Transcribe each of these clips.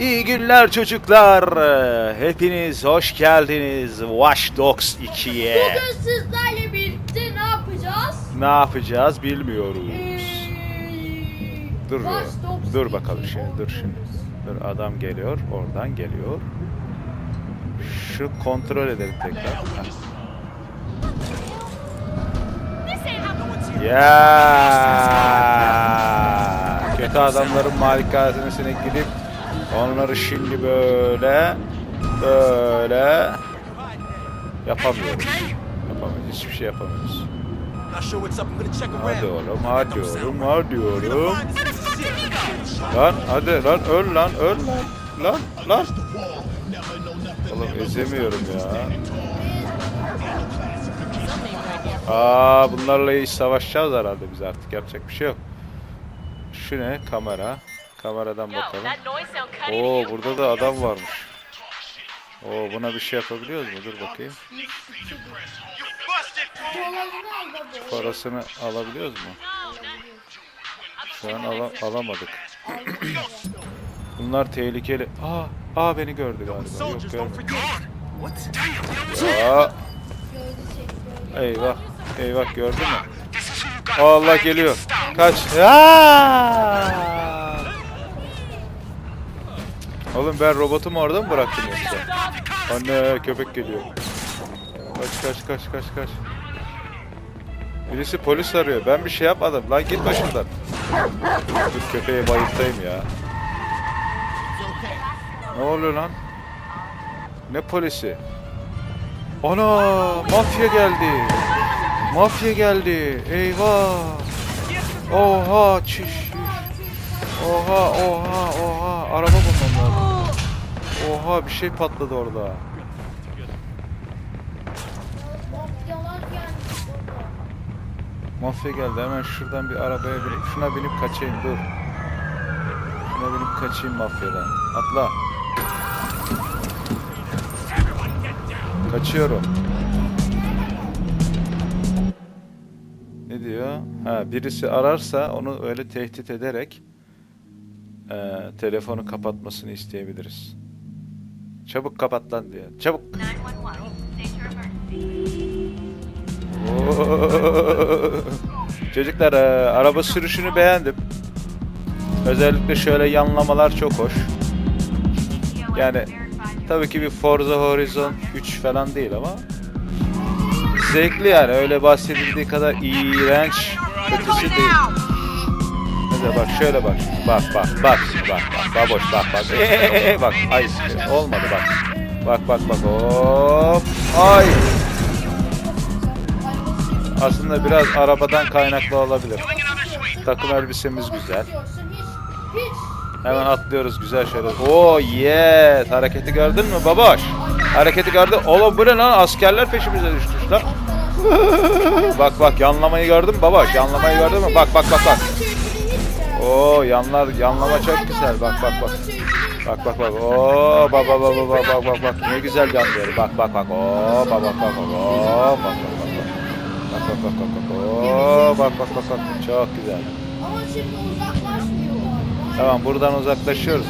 İyi günler çocuklar. Hepiniz hoş geldiniz Watch Dogs 2'ye. Bugün sizlerle birlikte ne yapacağız? Ne yapacağız bilmiyoruz. Ee, Dur, Watch Dogs dur 2 bakalım şimdi, dur şimdi. Dur adam geliyor, oradan geliyor. Şu kontrol edelim tekrar. Ya kötü adamların malikanesine gidip onları şimdi böyle böyle yapamıyoruz. Yapamıyoruz. Hiçbir şey check Hadi oğlum, hadi oğlum, hadi oğlum. Lan hadi lan öl lan öl lan. Lan lan. Oğlum ezemiyorum ya. Aa bunlarla iyi savaşacağız herhalde biz artık yapacak bir şey yok. Şu ne? Kamera. Kameradan bakalım. Oo burada da adam varmış. Oo buna bir şey yapabiliyoruz mu? Dur bakayım. Parasını alabiliyoruz mu? Şu an ala- alamadık. Bunlar tehlikeli. Aa, aa beni gördü galiba. Yok görmedi. Ya, eyvah. Eyvah gördün mü? Allah geliyor. Kaç. Aa! Oğlum ben robotumu orada mı bıraktım yoksa? Anne köpek geliyor. Kaç kaç kaç kaç kaç. Birisi polis arıyor. Ben bir şey yapmadım. Lan git başımdan. Dur köpeği bayıltayım ya. Ne oluyor lan? Ne polisi? Ana mafya geldi. Mafya geldi. Eyvah. Oha çiş. Oha oha oha. Araba. Oha bir şey patladı orada. Mafya geldi. Hemen şuradan bir arabaya binip şuna binip kaçayım. Dur. Şuna binip kaçayım mafyadan. Atla. Kaçıyorum. Ne diyor? Ha birisi ararsa onu öyle tehdit ederek eee, telefonu kapatmasını isteyebiliriz. Çabuk kapat lan diyor. Çabuk. 911, state your emergency. Çocuklar e, araba sürüşünü beğendim. Özellikle şöyle yanlamalar çok hoş. Yani tabii ki bir Forza Horizon 3 falan değil ama zevkli yani öyle bahsedildiği kadar iğrenç kötüsü değil. Mesela bak şöyle bak. Bak bak bak bak bak baboş bak bak. Ee, bak ay olmadı bak. Bak bak bak hop. Ay. Aslında biraz arabadan kaynaklı olabilir. Takım elbisemiz güzel. Hemen atlıyoruz güzel şöyle. Oo yes. Hareketi gördün mü baboş? Hareketi gördün. Oğlum bu ne lan? Askerler peşimize düşmüş lan. bak bak yanlamayı gördün mü baboş? Yanlamayı gördün mü? Bak bak bak bak. Oo yanlar yanlama çok güzel. Bak bak bak. Bak bak bak. Oo bak bak bak bak bak bak bak. Ne güzel yanlıyor. Bak bak bak. Oo bak bak bak bak. Oo bak bak bak. bak. Bak bak bak. Oo bak bak bak bak. Çok güzel. Ama şimdi uzaklaşmıyorlar. Tamam buradan uzaklaşıyoruz.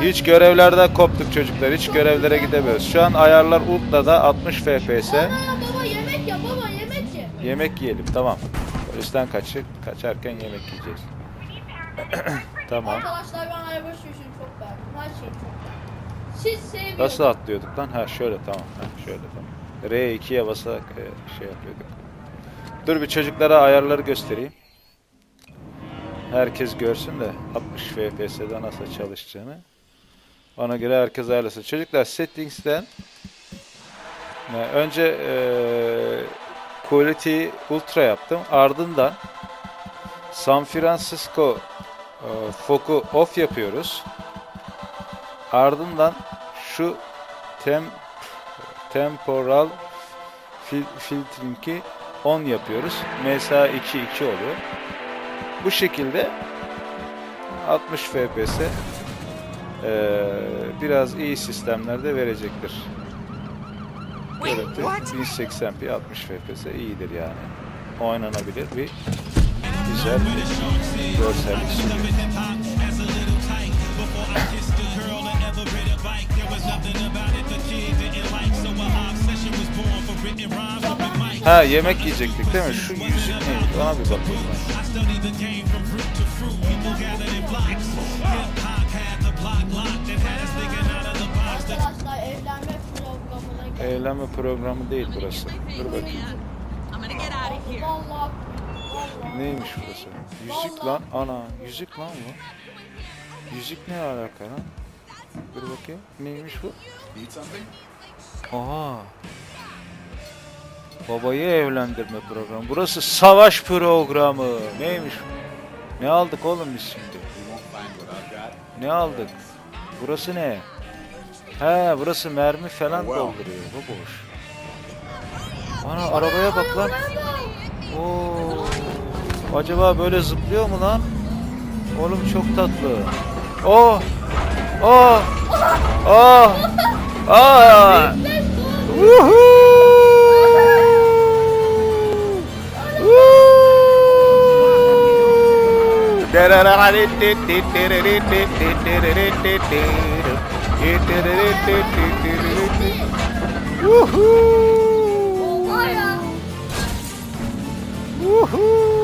Hiç görevlerden koptuk çocuklar. Hiç görevlere gidemiyoruz. Şu an ayarlar Ultra'da 60 FPS. Baba yemek ya baba yemek ye. Yemek yiyelim tamam. Polisten kaçıp kaçarken yemek yiyeceğiz. Tamam. Arkadaşlar ben araba sürüşünü çok beğendim. Her şeyi çok beğendim. Siz seviyorsunuz. Nasıl atlıyorduk lan? Ha şöyle tamam. Ha şöyle tamam. R2'ye basarak e, şey yapıyorduk. Dur bir çocuklara ayarları göstereyim. Herkes görsün de 60 FPS'de nasıl çalıştığını. Ona göre herkes ayarlasın. Çocuklar settings'ten e, önce e, quality ultra yaptım. Ardından San Francisco foku off yapıyoruz. Ardından şu tem temporal fil, filtering'i 10 yapıyoruz. MSA 2 2 oluyor. Bu şekilde 60 FPS eee, biraz iyi sistemlerde verecektir. Görüntü 1080p 60 FPS iyidir yani. Oynanabilir bir güzel görsellik. Ha yemek yiyecektik değil mi? Şu yüzük neydi? Ona bir bakalım. Evlenme programı değil burası. Dur bakayım. Neymiş burası? Yüzük lan. Ana yüzük lan bu. Yüzük ne alaka lan? Dur bakayım. Neymiş bu? Aha. Babayı evlendirme programı. Burası savaş programı. Neymiş? Ne aldık oğlum biz şimdi? Ne aldık? Burası ne? He burası mermi falan Wow. dolduruyor. Bu boş. Ana arabaya bak lan. Oo. Acaba böyle zıplıyor mu lan? Oğlum çok tatlı. Oh! Oh! Oh! Ah! Oha ya. Öyle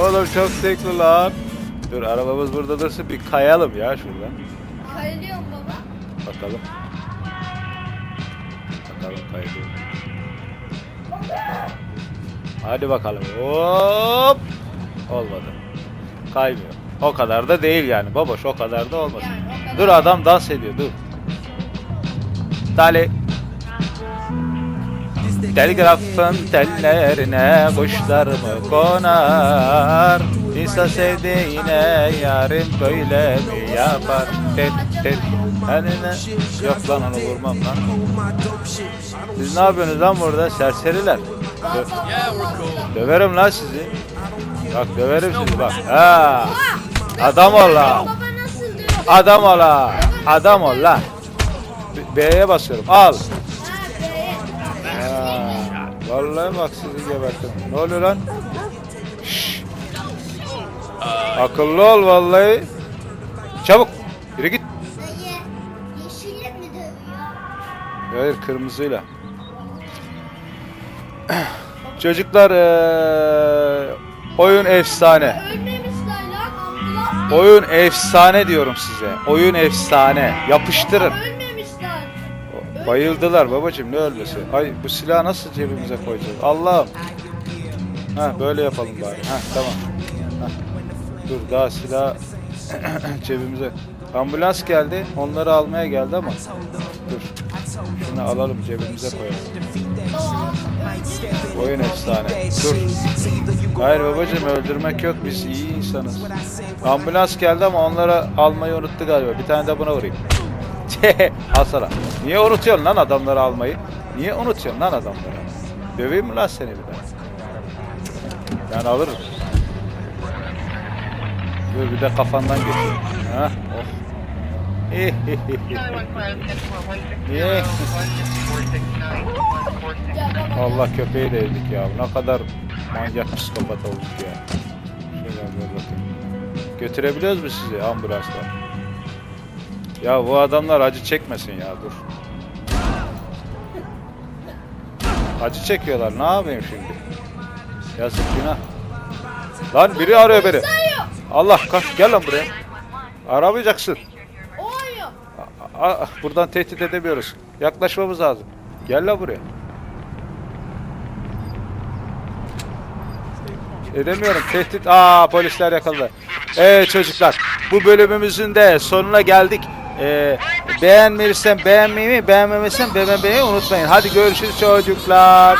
Oğlum çok zevkli lan. Dur arabamız burada dursun bir kayalım ya şuradan. Kayılıyor mu baba? Bakalım. Bakalım kayıyor. Hadi bakalım. Hop. Olmadı. Kaymıyor. O kadar da değil yani. Baboş o kadar da olmadı. Yani kadar. Dur adam dans ediyor dur. Dali. Telgrafın tellerine kuşlar mı konar? İnsan sevdiğine yarim böyle mi yapar? Tet tet. Eline... Yok lan onu vurmam lan. Siz ne yapıyorsunuz lan burada serseriler? Dö- döverim lan sizi. Bak döverim sizi bak. Ha. Adam ol la. Adam ol la. Adam ol la. B'ye basıyorum. Al. Vallahi bak sizi gebertim. Ne oluyor lan? Şşş. Akıllı ol vallahi. Çabuk. Yürü git. Hayır kırmızıyla. Çocuklar eee, oyun efsane. Oyun efsane diyorum size. Oyun efsane. Yapıştırın. Bayıldılar babacığım ne ölmesi. Ay bu silahı nasıl cebimize koyacağız? Allah'ım. Ha böyle yapalım bari. Ha tamam. Ha. Dur daha silah cebimize. Ambulans geldi. Onları almaya geldi ama. Dur. Şunu alalım cebimize koyalım. Oyun efsane. Dur. Hayır babacığım öldürmek yok. Biz iyi insanız. Ambulans geldi ama onları almayı unuttu galiba. Bir tane de buna vurayım. Al. Niye unutuyorsun lan adamları almayı? Niye unutuyorsun lan adamları? Döveyim mi lan seni bir daha? Ben alırım. Dur bir de kafandan geçir. Ha, oh. Allah köpeği de yedik ya. Ne kadar manyak psikopat olduk ya. Şöyle bakayım. Götürebiliyoruz mu sizi ambulansla? Ya bu adamlar acı çekmesin ya dur. Acı çekiyorlar ne yapayım şimdi? Yazık günah. Lan biri arıyor beni. Allah kaç gel lan buraya. Aramayacaksın. A- a- buradan tehdit edemiyoruz. Yaklaşmamız lazım. Gel lan buraya. Edemiyorum. Tehdit. Aa polisler yakaladı. Evet çocuklar. Bu bölümümüzün de sonuna geldik. Ee, beğenmediysen beğenmeyi, beğenmemezsen beğenmeyi unutmayın. Hadi görüşürüz çocuklar.